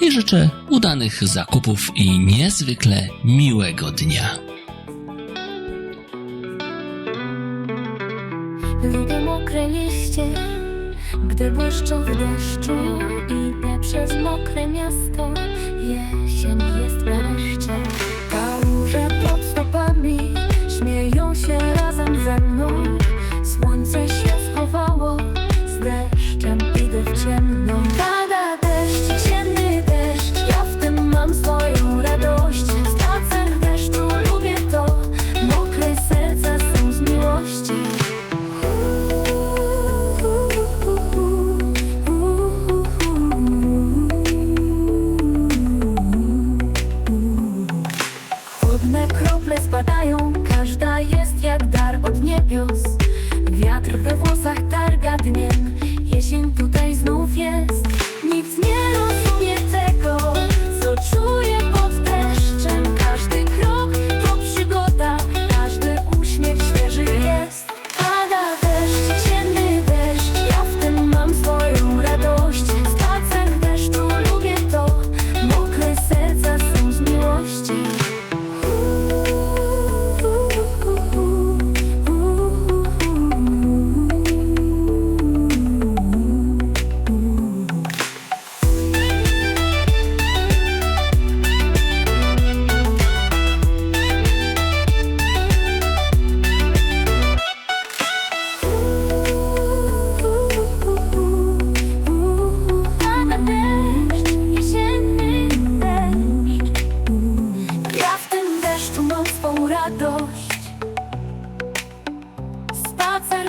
i życzę udanych zakupów i niezwykle miłego dnia. Lubię mokre liście, gdy błyszczą w deszczu Idę przez mokre miasto, jesień jest wreszcie dar od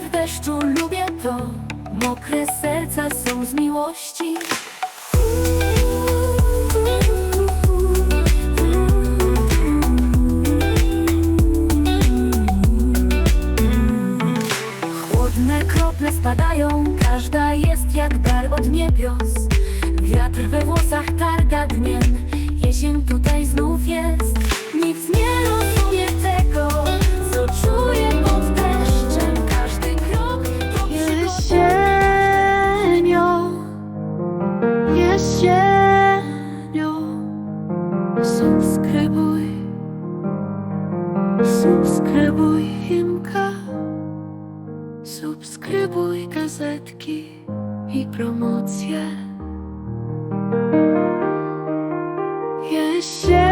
W deszczu, lubię to. Mokre serca są z miłości. Chłodne krople spadają, każda jest jak dar od niebios. Wiatr we włosach targa dniem, jesień tutaj Kupuj gazetki i promocje. Jesień.